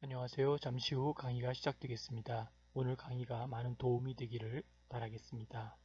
안녕하세요. 잠시 후 강의가 시작되겠습니다. 오늘 강의가 많은 도움이 되기를 바라겠습니다.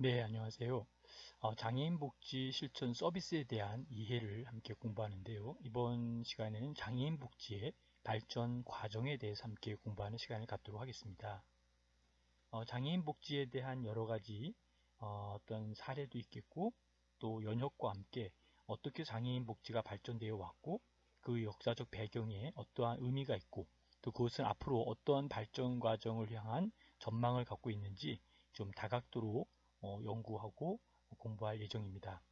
네, 안녕하세요. 어, 장애인 복지 실천 서비스에 대한 이해를 함께 공부하는데요. 이번 시간에는 장애인 복지의 발전 과정에 대해서 함께 공부하는 시간을 갖도록 하겠습니다. 어, 장애인 복지에 대한 여러 가지 어, 떤 사례도 있겠고 또 연혁과 함께 어떻게 장애인 복지가 발전되어 왔고 그 역사적 배경에 어떠한 의미가 있고 또 그것은 앞으로 어떠한 발전 과정을 향한 전망을 갖고 있는지 좀 다각도로 어, 연구하고 공부할 예정입니다.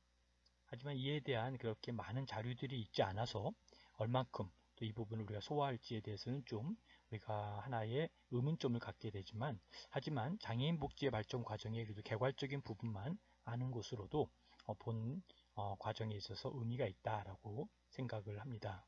하지만 이에 대한 그렇게 많은 자료들이 있지 않아서 얼만큼 또 이 부분을 우리가 소화할지에 대해서는 좀 우리가 하나의 의문점을 갖게 되지만 하지만 장애인 복지의 발전 과정에 그래도 개괄적인 부분만 아는 것으로도 어, 본 어, 과정에 있어서 의미가 있다라고 생각을 합니다.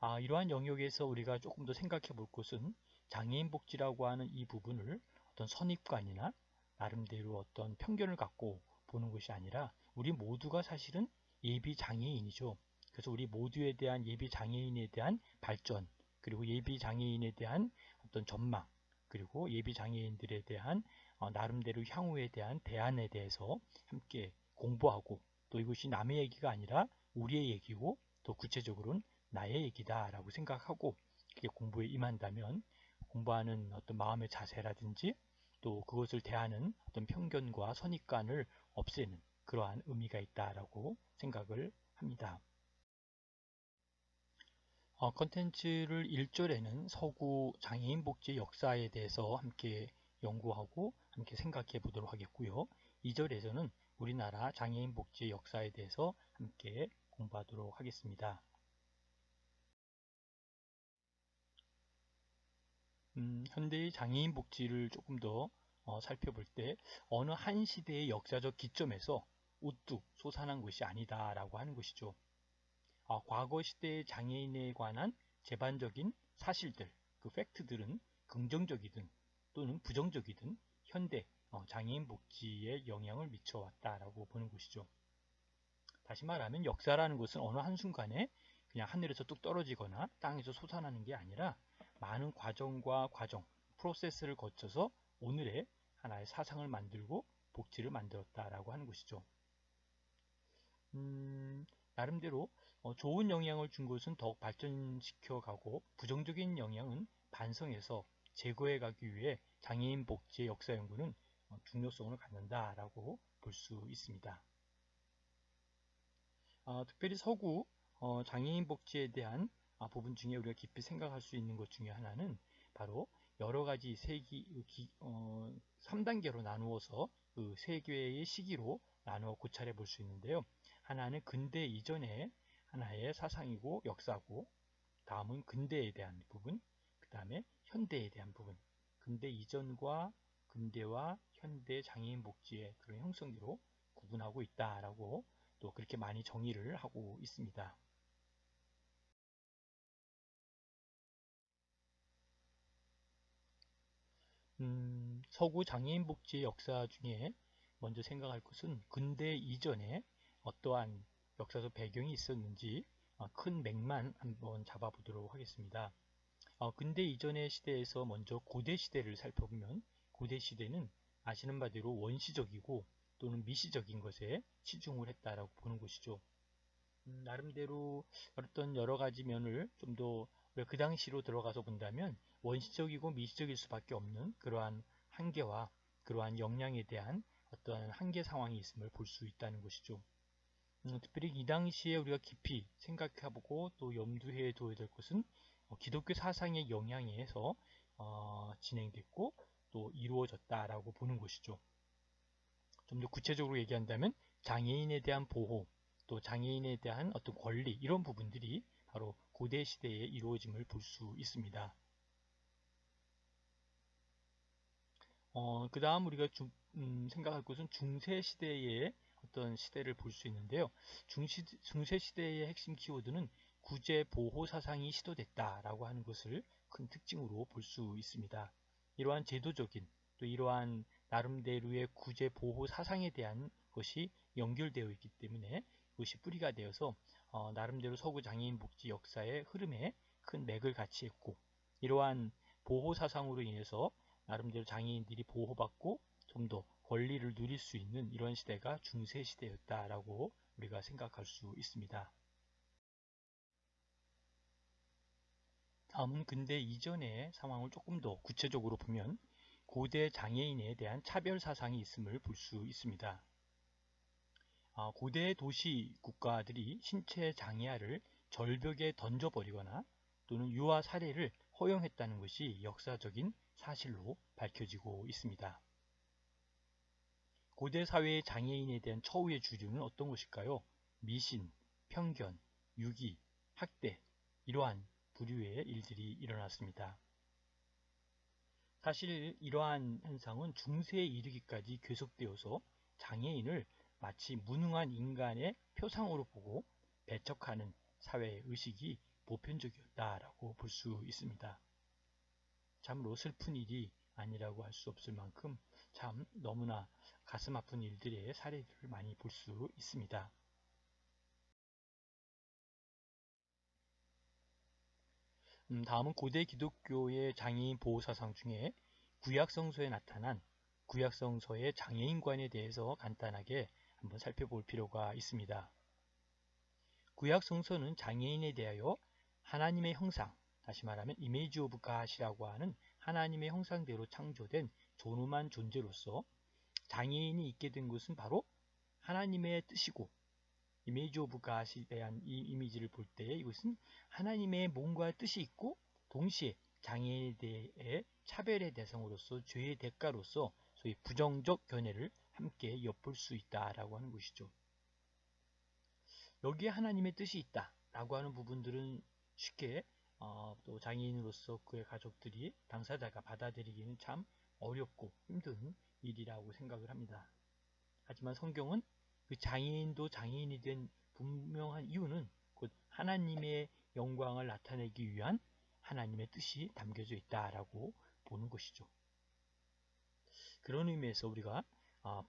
아, 이러한 영역에서 우리가 조금 더 생각해 볼 것은 장애인 복지라고 하는 이 부분을 어떤 선입관이나 나름대로 어떤 편견을 갖고 보는 것이 아니라 우리 모두가 사실은 예비 장애인이죠. 그래서 우리 모두에 대한 예비 장애인에 대한 발전 그리고 예비 장애인에 대한 어떤 전망 그리고 예비 장애인들에 대한 어, 나름대로 향후에 대한 대안에 대해서 함께 공부하고 또 이것이 남의 얘기가 아니라 우리의 얘기고 또 구체적으로는 나의 얘기다 라고 생각하고 그게 공부에 임한다면 공부하는 어떤 마음의 자세라든지 또 그것을 대하는 어떤 편견과 선입관을 없애는 그러한 의미가 있다라고 생각을 합니다. 어, 컨텐츠를 1절에는 서구 장애인 복지 역사에 대해서 함께 연구하고 함께 생각해 보도록 하겠고요. 2절에서는 우리나라 장애인 복지 역사에 대해서 함께 공부하도록 하겠습니다. 음, 현대의 장애인 복지를 조금 더 어, 살펴볼 때 어느 한 시대의 역사적 기점에서 우뚝 솟아난 것이 아니다라고 하는 것이죠. 어, 과거 시대의 장애인에 관한 재반적인 사실들, 그 팩트들은 긍정적이든 또는 부정적이든 현대 어, 장애인 복지에 영향을 미쳐왔다라고 보는 것이죠. 다시 말하면 역사라는 것은 어느 한순간에 그냥 하늘에서 뚝 떨어지거나 땅에서 솟아나는 게 아니라 많은 과정과 과정, 프로세스를 거쳐서 오늘의 하나의 사상을 만들고 복지를 만들었다라고 하는 것이죠. 음, 나름대로 어, 좋은 영향을 준 것은 더욱 발전시켜 가고 부정적인 영향은 반성해서 제거해 가기 위해 장애인 복지의 역사 연구는 어, 중요성을 갖는다라고 볼 수 있습니다. 어, 특별히 서구 어, 장애인 복지에 대한 아, 부분 중에 우리가 깊이 생각할 수 있는 것 중에 하나는 바로 여러 가지 세기, 어, 3단계로 나누어서 그 세계의 시기로 나누어 고찰해 볼 수 있는데요. 하나는 근대 이전의 하나의 사상이고 역사고, 다음은 근대에 대한 부분, 그 다음에 현대에 대한 부분, 근대 이전과 근대와 현대 장애인 복지의 그런 형성으로 구분하고 있다라고 또 그렇게 많이 정의를 하고 있습니다. 음, 서구 장애인 복지 역사 중에 먼저 생각할 것은 근대 이전에 어떠한 역사적 배경이 있었는지 어, 큰 맥만 한번 잡아보도록 하겠습니다. 어, 근대 이전의 시대에서 먼저 고대 시대를 살펴보면 고대 시대는 아시는 바대로 원시적이고 또는 미시적인 것에 치중을 했다라고 보는 것이죠. 음, 나름대로 어떤 여러 가지 면을 좀 더 그 당시로 들어가서 본다면 원시적이고 미시적일 수밖에 없는 그러한 한계와 그러한 역량에 대한 어떠한 한계 상황이 있음을 볼 수 있다는 것이죠. 음, 특별히 이 당시에 우리가 깊이 생각해보고 또 염두해 둬야 될 것은 어, 기독교 사상의 영향에서 어, 진행됐고 또 이루어졌다라고 보는 것이죠. 좀 더 구체적으로 얘기한다면 장애인에 대한 보호, 또 장애인에 대한 어떤 권리 이런 부분들이 바로 고대 시대에 이루어짐을 볼 수 있습니다. 어, 그 다음 우리가 좀, 음, 생각할 것은 중세 시대의 어떤 시대를 볼 수 있는데요. 중시, 중세 시대의 핵심 키워드는 구제 보호 사상이 시도됐다라고 하는 것을 큰 특징으로 볼 수 있습니다. 이러한 제도적인 또 이러한 나름대로의 구제 보호 사상에 대한 것이 연결되어 있기 때문에 그것이 뿌리가 되어서 어, 나름대로 서구 장애인 복지 역사의 흐름에 큰 맥을 같이 했고 이러한 보호 사상으로 인해서 나름대로 장애인들이 보호받고 좀 더 권리를 누릴 수 있는 이런 시대가 중세 시대였다라고 우리가 생각할 수 있습니다. 다음은 근대 이전의 상황을 조금 더 구체적으로 보면 고대 장애인에 대한 차별 사상이 있음을 볼 수 있습니다. 아, 고대 도시 국가들이 신체 장애아를 절벽에 던져버리거나 또는 유아 사례를 허용했다는 것이 역사적인 사실로 밝혀지고 있습니다. 고대 사회의 장애인에 대한 처우의 주류는 어떤 것일까요? 미신, 편견, 유기, 학대 이러한 부류의 일들이 일어났습니다. 사실 이러한 현상은 중세에 이르기까지 계속되어서 장애인을 마치 무능한 인간의 표상으로 보고 배척하는 사회 의식이 보편적이었다라고 볼 수 있습니다. 참으로 슬픈 일이 아니라고 할 수 없을 만큼 참 너무나 가슴 아픈 일들의 사례들을 많이 볼 수 있습니다. 음, 다음은 고대 기독교의 장애인 보호 사상 중에 구약성서에 나타난 구약성서의 장애인관에 대해서 간단하게 한번 살펴볼 필요가 있습니다. 구약 성서는 장애인에 대하여 하나님의 형상, 다시 말하면 이미지 오브 갓이라고 하는 하나님의 형상대로 창조된 존엄한 존재로서 장애인이 있게 된 것은 바로 하나님의 뜻이고 이미지 오브 갓에 대한 이 이미지를 볼 때 이것은 하나님의 뭔가 뜻이 있고 동시에 장애인에 대해 차별의 대상으로서 죄의 대가로서 소위 부정적 견해를 함께 엿볼 수 있다라고 하는 것이죠. 여기에 하나님의 뜻이 있다라고 하는 부분들은 쉽게 어, 또 장애인으로서 그의 가족들이 당사자가 받아들이기는 참 어렵고 힘든 일이라고 생각을 합니다. 하지만 성경은 그 장애인도 장애인이 된 분명한 이유는 곧 하나님의 영광을 나타내기 위한 하나님의 뜻이 담겨져 있다라고 보는 것이죠. 그런 의미에서 우리가 아,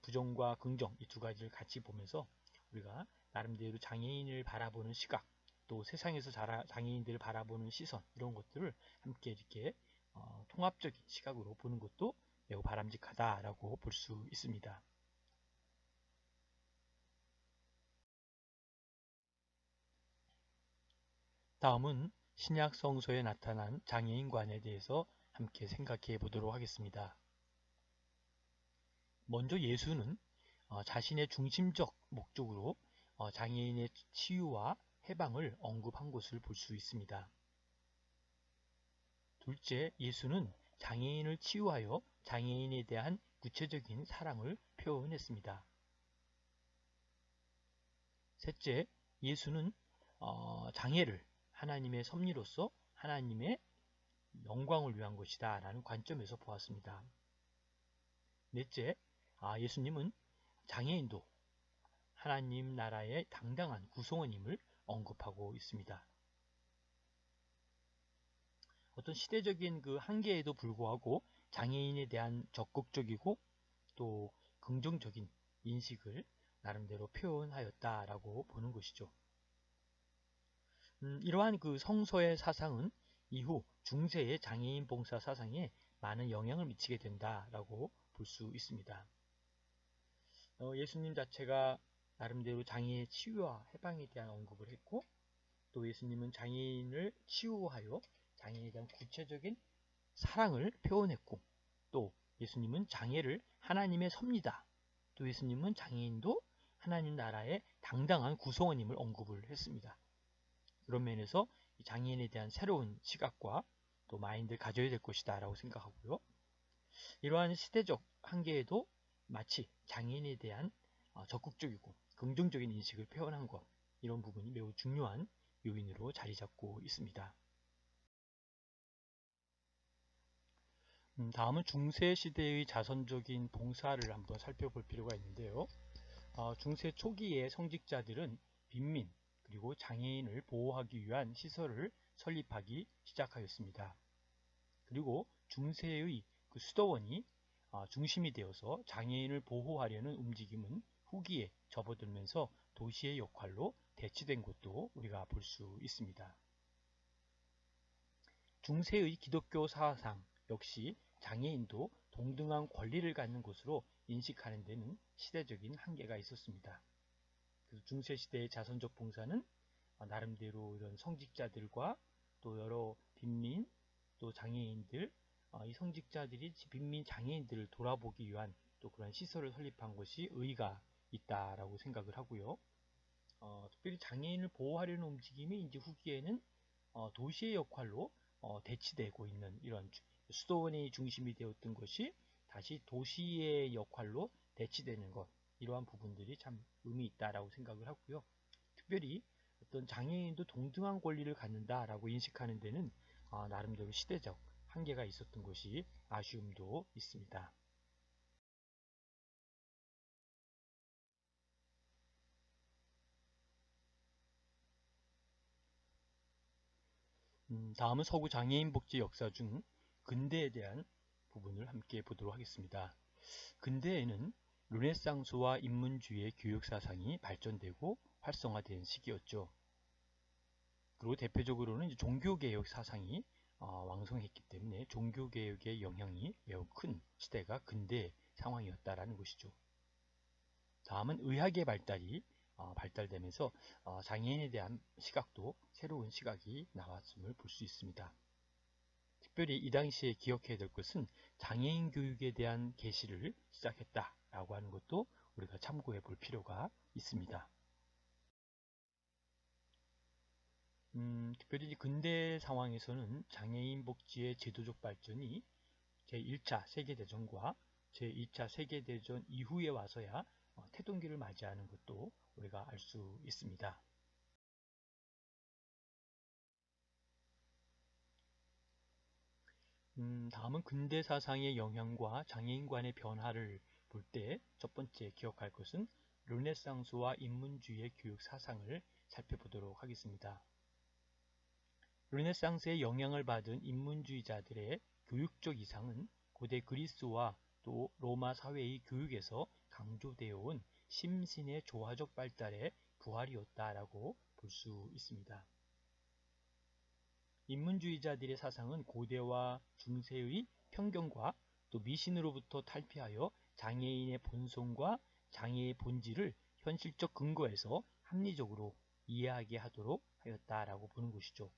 부정과 긍정 이 두 가지를 같이 보면서 우리가 나름대로 장애인을 바라보는 시각 또 세상에서 장애인들을 바라보는 시선 이런 것들을 함께 이렇게 어, 통합적인 시각으로 보는 것도 매우 바람직하다라고 볼 수 있습니다. 다음은 신약 성서에 나타난 장애인관에 대해서 함께 생각해 보도록 하겠습니다. 먼저 예수는 어, 자신의 중심적 목적으로 어, 장애인의 치유와 해방을 언급한 것을 볼 수 있습니다. 둘째, 예수는 장애인을 치유하여 장애인에 대한 구체적인 사랑을 표현했습니다. 셋째, 예수는 어, 장애를 하나님의 섭리로서 하나님의 영광을 위한 것이다 라는 관점에서 보았습니다. 넷째, 아, 예수님은 장애인도 하나님 나라의 당당한 구성원임을 언급하고 있습니다. 어떤 시대적인 그 한계에도 불구하고 장애인에 대한 적극적이고 또 긍정적인 인식을 나름대로 표현하였다라고 보는 것이죠. 음, 이러한 그 성서의 사상은 이후 중세의 장애인 봉사 사상에 많은 영향을 미치게 된다라고 볼 수 있습니다. 어, 예수님 자체가 나름대로 장애의 치유와 해방에 대한 언급을 했고 또 예수님은 장애인을 치유하여 장애에 대한 구체적인 사랑을 표현했고 또 예수님은 장애를 하나님의 섭니다. 또 예수님은 장애인도 하나님 나라의 당당한 구성원임을 언급을 했습니다. 그런 면에서 장애인에 대한 새로운 시각과 또 마인드를 가져야 될 것이다 라고 생각하고요. 이러한 시대적 한계에도 마치 장애인에 대한 어, 적극적이고 긍정적인 인식을 표현한 것 이런 부분이 매우 중요한 요인으로 자리 잡고 있습니다. 음, 다음은 중세 시대의 자선적인 봉사를 한번 살펴볼 필요가 있는데요. 어, 중세 초기의 성직자들은 빈민, 그리고 장애인을 보호하기 위한 시설을 설립하기 시작하였습니다. 그리고 중세의 그 수도원이 어, 중심이 되어서 장애인을 보호하려는 움직임은 후기에 접어들면서 도시의 역할로 대치된 것도 우리가 볼 수 있습니다. 중세의 기독교 사상 역시 장애인도 동등한 권리를 갖는 곳으로 인식하는 데는 시대적인 한계가 있었습니다. 그래서 중세시대의 자선적 봉사는 어, 나름대로 이런 성직자들과 또 여러 빈민 또 장애인들 어, 이 성직자들이 빈민 장애인들을 돌아보기 위한 또 그런 시설을 설립한 것이 의의가 있다라고 생각을 하고요. 어, 특별히 장애인을 보호하려는 움직임이 이제 후기에는 어, 도시의 역할로 어, 대치되고 있는 이런 수도원이 중심이 되었던 것이 다시 도시의 역할로 대치되는 것 이러한 부분들이 참 의미 있다라고 생각을 하고요. 특별히 어떤 장애인도 동등한 권리를 갖는다라고 인식하는 데는 어, 나름대로 시대적 한계가 있었던 것이 아쉬움도 있습니다. 음, 다음은 서구 장애인 복지 역사 중 근대에 대한 부분을 함께 보도록 하겠습니다. 근대에는 르네상스와 인문주의의 교육 사상이 발전되고 활성화된 시기였죠. 그리고 대표적으로는 종교개혁 사상이 어, 왕성했기 때문에 종교개혁의 영향이 매우 큰 시대가 근대 상황이었다라는 것이죠. 다음은 의학의 발달이 어, 발달되면서 어, 장애인에 대한 시각도 새로운 시각이 나왔음을 볼 수 있습니다. 특별히 이 당시에 기억해야 될 것은 장애인 교육에 대한 개시를 시작했다라고 하는 것도 우리가 참고해 볼 필요가 있습니다. 음, 특별히 근대 상황에서는 장애인 복지의 제도적 발전이 제1차 세계대전과 제2차 세계대전 이후에 와서야 어, 태동기를 맞이하는 것도 우리가 알 수 있습니다. 음, 다음은 근대 사상의 영향과 장애인 관의 변화를 볼 때 첫 번째 기억할 것은 르네상스와 인문주의의 교육 사상을 살펴보도록 하겠습니다. 르네상스의 영향을 받은 인문주의자들의 교육적 이상은 고대 그리스와 또 로마 사회의 교육에서 강조되어 온 심신의 조화적 발달의 부활이었다라고 볼 수 있습니다. 인문주의자들의 사상은 고대와 중세의 편견과 또 미신으로부터 탈피하여 장애인의 본성과 장애의 본질을 현실적 근거에서 합리적으로 이해하게 하도록 하였다라고 보는 것이죠.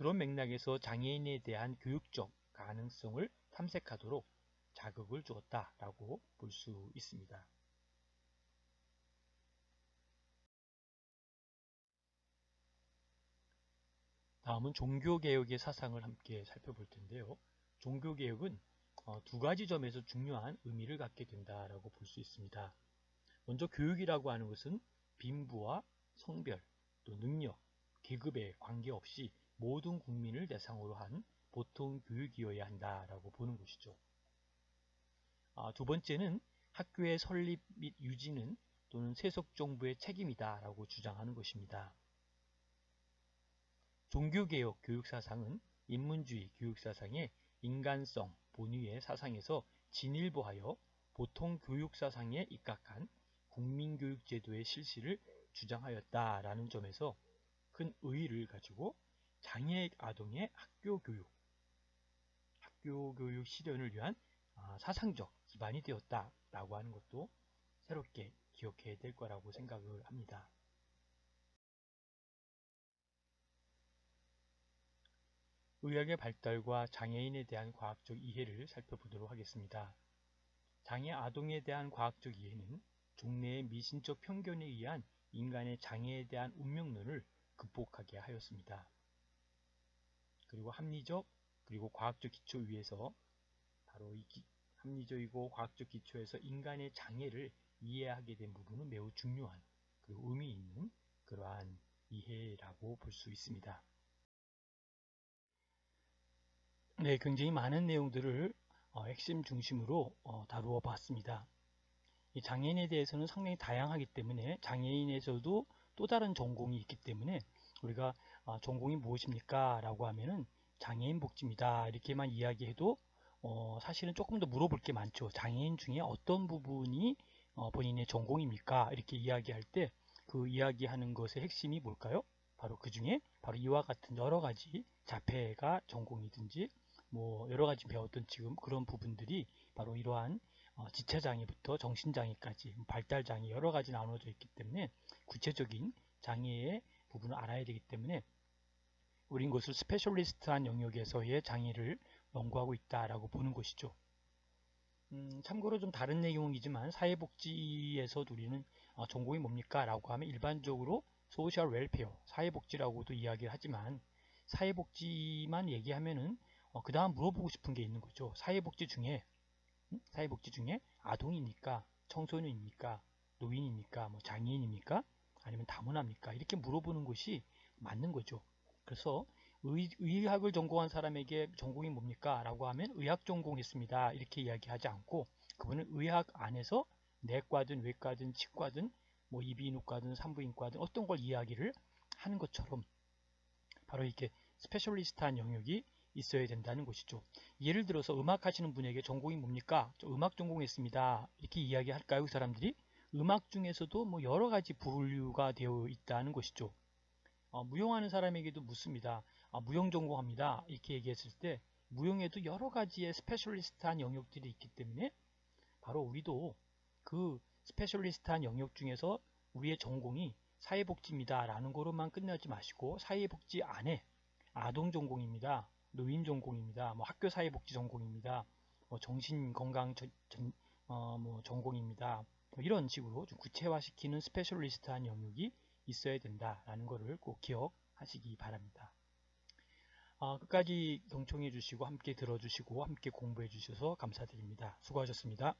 그런 맥락에서 장애인에 대한 교육적 가능성을 탐색하도록 자극을 주었다라고 볼 수 있습니다. 다음은 종교개혁의 사상을 함께 살펴볼 텐데요. 종교개혁은 어, 두 가지 점에서 중요한 의미를 갖게 된다라고 볼 수 있습니다. 먼저 교육이라고 하는 것은 빈부와 성별, 또 능력, 계급에 관계없이 모든 국민을 대상으로 한 보통 교육이어야 한다라고 보는 것이죠. 아, 두 번째는 학교의 설립 및 유지는 또는 세속 정부의 책임이다라고 주장하는 것입니다. 종교개혁 교육사상은 인문주의 교육사상의 인간성, 본위의 사상에서 진일보하여 보통 교육사상에 입각한 국민교육제도의 실시를 주장하였다라는 점에서 큰 의의를 가지고 장애 아동의 학교 교육, 학교 교육 실현을 위한 아, 사상적 기반이 되었다라고 하는 것도 새롭게 기억해야 될 거라고 생각을 합니다. 의학의 발달과 장애인에 대한 과학적 이해를 살펴보도록 하겠습니다. 장애 아동에 대한 과학적 이해는 종래의 미신적 편견에 의한 인간의 장애에 대한 운명론을 극복하게 하였습니다. 그리고 합리적 그리고 과학적 기초 위에서 바로 이 기, 합리적이고 과학적 기초에서 인간의 장애를 이해하게 된 부분은 매우 중요한 그리고 의미 있는 그러한 이해라고 볼 수 있습니다. 네, 굉장히 많은 내용들을 어, 핵심 중심으로 어, 다루어 봤습니다. 이 장애인에 대해서는 상당히 다양하기 때문에 장애인에서도 또 다른 전공이 있기 때문에 우리가 아, 전공이 무엇입니까? 라고 하면은 장애인 복지입니다. 이렇게만 이야기해도 어, 사실은 조금 더 물어볼 게 많죠. 장애인 중에 어떤 부분이 어, 본인의 전공입니까? 이렇게 이야기할 때 그 이야기하는 것의 핵심이 뭘까요? 바로 그 중에 바로 이와 같은 여러 가지 자폐가 전공이든지 뭐 여러 가지 배웠던 지금 그런 부분들이 바로 이러한 어, 지체장애부터 정신장애까지 뭐 발달장애 여러 가지 나눠져 있기 때문에 구체적인 장애의 부분을 알아야 되기 때문에 우린 것을 스페셜리스트한 영역에서의 장애를 연구하고 있다라고 보는 것이죠. 음, 참고로 좀 다른 내용이지만 사회복지에서도 우리는 어, 전공이 뭡니까? 라고 하면 일반적으로 소셜 웰페어, 사회복지라고도 이야기를 하지만 사회복지만 얘기하면은 어, 그 다음 물어보고 싶은 게 있는 거죠. 사회복지 중에 음? 사회복지 중에 아동입니까? 청소년입니까? 노인입니까? 뭐 장애인입니까? 아니면 다문화입니까? 이렇게 물어보는 것이 맞는 거죠. 그래서 의, 의학을 전공한 사람에게 전공이 뭡니까? 라고 하면 의학 전공했습니다. 이렇게 이야기하지 않고 그분은 의학 안에서 내과든 외과든 치과든 뭐 이비인후과든 산부인과든 어떤 걸 이야기를 하는 것처럼 바로 이렇게 스페셜리스트한 영역이 있어야 된다는 것이죠. 예를 들어서 음악 하시는 분에게 전공이 뭡니까? 저 음악 전공했습니다. 이렇게 이야기할까요? 그 사람들이? 음악 중에서도 뭐 여러 가지 분류가 되어 있다는 것이죠. 어, 무용하는 사람에게도 묻습니다. 아, 무용 전공합니다. 이렇게 얘기했을 때 무용에도 여러 가지의 스페셜리스트한 영역들이 있기 때문에 바로 우리도 그 스페셜리스트한 영역 중에서 우리의 전공이 사회복지입니다. 라는 거로만 끝나지 마시고 사회복지 안에 아동 전공입니다. 노인 전공입니다. 뭐 학교 사회복지 전공입니다. 뭐 정신건강 전, 전, 어, 뭐 전공입니다. 뭐 이런 식으로 좀 구체화시키는 스페셜리스트한 영역이 있어야 된다라는 것을 꼭 기억하시기 바랍니다. 어, 끝까지 경청해 주시고 함께 들어주시고 함께 공부해 주셔서 감사드립니다. 수고하셨습니다.